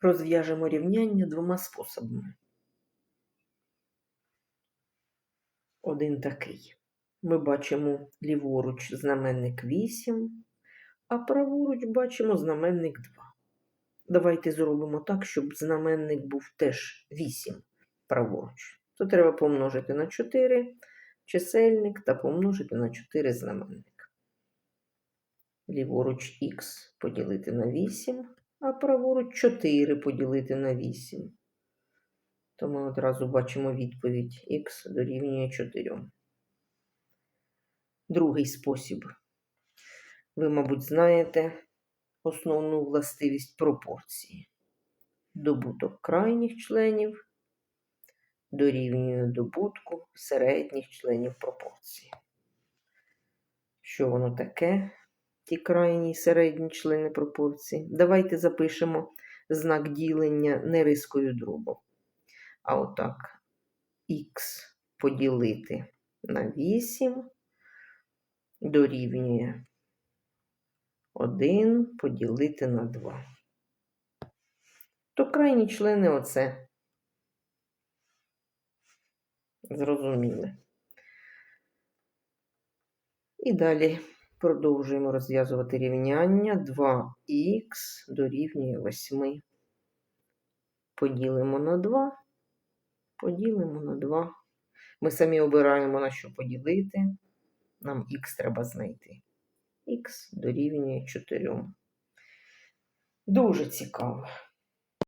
Розв'яжемо рівняння двома способами. Один такий. Ми бачимо ліворуч знаменник 8, а праворуч бачимо знаменник 2. Давайте зробимо так, щоб знаменник був теж 8 праворуч. То треба помножити на 4 чисельник та помножити на 4 знаменник. Ліворуч х поділити на 8, а праворуч 4 поділити на 8. То ми одразу бачимо відповідь х дорівнює 4. Другий спосіб. Ви, мабуть, знаєте основну властивість пропорції. Добуток крайніх членів дорівнює добутку середніх членів пропорції. Що воно таке? Ті крайні і середні члени пропорції. Давайте запишемо знак ділення не рискою дробу. А отак х поділити на 8 дорівнює 1 поділити на 2. То крайні члени оце. Зрозуміли. І далі продовжуємо розв'язувати рівняння 2х дорівнює 8. Поділимо на 2, поділимо на 2. Ми самі обираємо на що поділити. Нам х треба знайти. х дорівнює 4. Дуже цікаво.